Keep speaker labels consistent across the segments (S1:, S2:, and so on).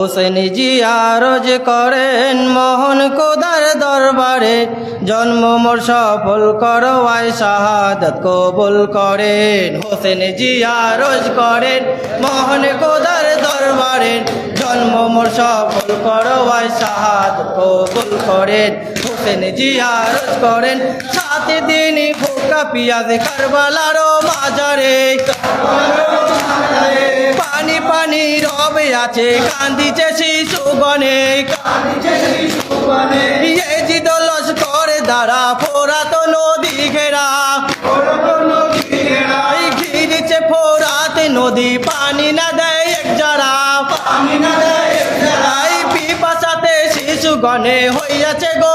S1: হোসেন আরজ করেন মোহন কোদার দরবারে। জন্ম মোর সফল করওয়াই শাহাদত কবুল করেন। হোসেনজি আরজ করেন মোহন কোদার দরবারে। জন্ম মোর সফল করওয়াই শাহাদত কবুল করেন। হোসেন জিয়ারজ করেন। সাত দিন ভোকা পিয়াজ কারবালারও মাজারে পানি পানি রবে আছে, কান্দিছে শিশু ইয়ে এই দলস করে দ্বারা, ফোরাত নদী ঘেরা। গনে হইয়াছে গো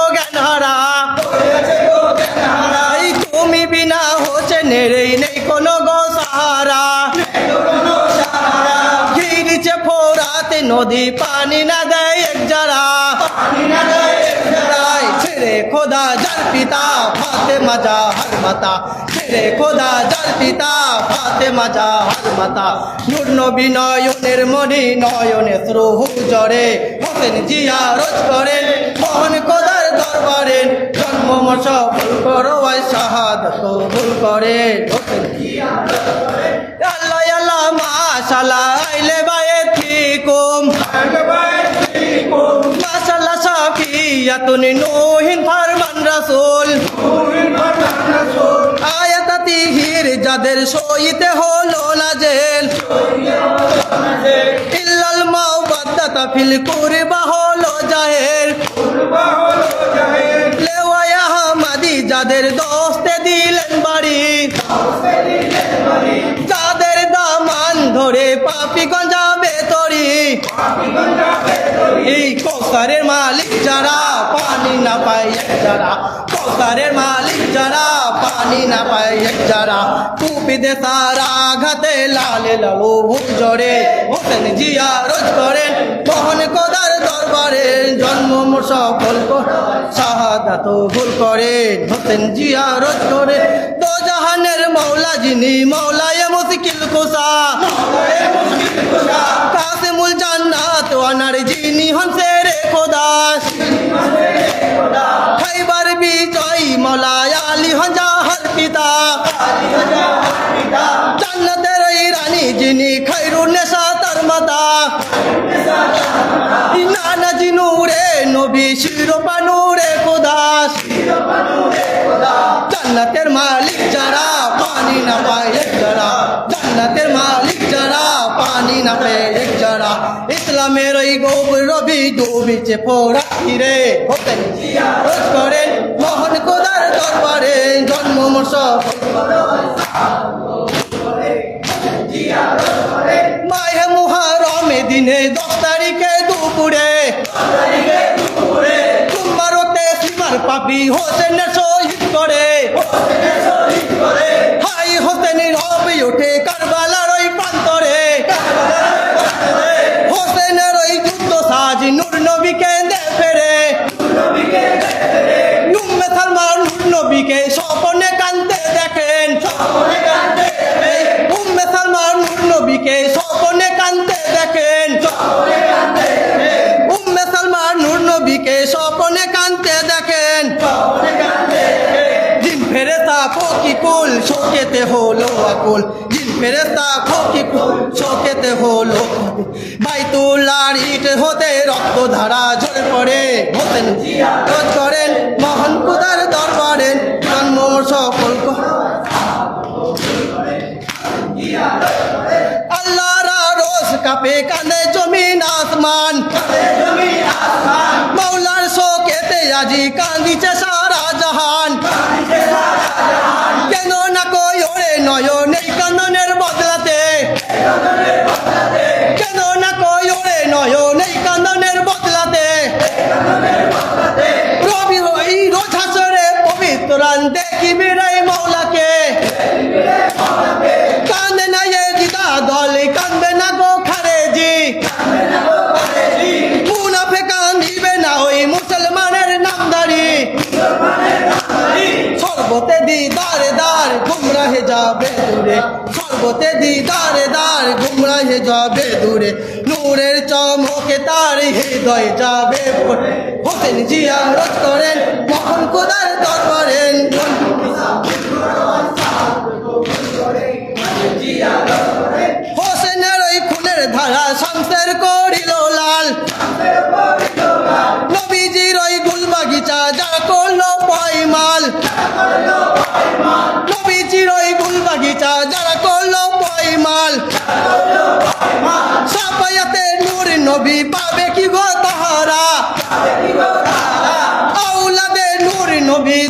S1: এই তুমি বিনা হচ্ছে নেড়েই নেই কোনো গো সাহারা। ঘিরেছে ফোরাতে, নদী পানি না দেয় এক যারা। ছেড়ে খোদা যার পিতা ফাতে মাজা হর মাতা। ছেড়ে খোদা যার পিতা ফাতে মাজা হর মাতা। নূর নবী নয়নের মণি নয়নে শ্রুহু জরে হোসেন জিয়া রোজ করেন, মোহন কোদার দরবারে জন্ম মশ ভুল করো আয় শাহাদ কবুল করে আল্লাহ আল্লাহ মাশাল্লাহ আইলে বায়ে থিকুম মাশাল্লাহ সাফিয়াতুন নুহিন ফারমান রাসূল। যাদের সইতে হলো না জেল ইল্লাল ফিল কুরবা হলো জাহের লেওয়ায়া হামাদি যাদের দোস্তে দিলেন বাড়ি, যাদের দামান ধরে পাপি গঞ্জাবে তরি। এই কৌসারের মালিক যারা, পানি না পায় যারা। কৌসারের মালিক যারা, পানি না পায় এক যারা। কুপিদে সারা ঘাতে লালে লালু ভুক জড়ে হোসেন জিয়া রোজ করেন মোহন কোদার দরবারে জন্ম সফল শাহাদাত ভুল করেন হোসেন জিয়া রোজ করে। দো জাহানের মৌলা যিনি মৌলায় মুশকিল কুসা কাসিমুল জান্নাত ওয়ানার যিনি হনসে রে খোদা। খাইবার বিজয় মৌলায় আলী হঞ্জা হর পিতা। জান্নাতের রানী যিনি খাইরুন নেশা তার মাতা। নানা জিনুরে নবী শিরোপা নূরে খোদাস। জান্নাতের মালিক যারা, পানি না পায় এক যারা। জান্নাতের মালিক যারা, পানি না পায় এক যারা। ইসলামের ওই গোব রবি ডুবিছে ফোরা ফিরে হতেন রোজ করেন। পাপি হোসেনের শহীদ করে। ফেরেতা ফকি কুল শোকেতে হলো আকুল। জিন ফেরেতা ফকি কুল শোকেতে হলো বাইতুল্লার ইট হতে রক্ত ধারা ঝরে পড়ে। হতেন করেন মোহন কুদার দরবারে। জন্ম সকল আল্লাহরা রোজ কাপে কানে জমিন আসমান। মৌলার শোকেতে আজি কান্দিছে সারা জাহান। কেন না কই ওরে নয়ন এই কান্দনের পর্বতে দিদারে দার ঘুমরা হে যাবে দূরে। নূরের চমকে তার হৃদয় যাবে হোসেন জিয়া রোজ করেন মখন কোদার দরবারেন হোসেনের ওই খুনের ধারা শামসের কো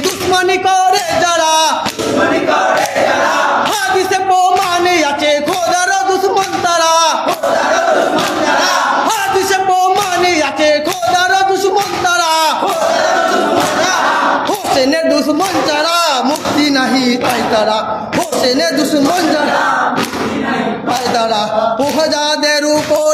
S1: দুশ্মনী করে যারা হাদিসে প্রমাণে আছে খোদার দুশ্মন তারা। হাদিসে প্রমাণে আছে খোদার দুশ্মন তারা। হোসেনের দুশ্মন যারা মুক্তি নাহি তাই তারা। হোসেনের দুশ্মন যারা পায় তারা। উহাজাদের উপরে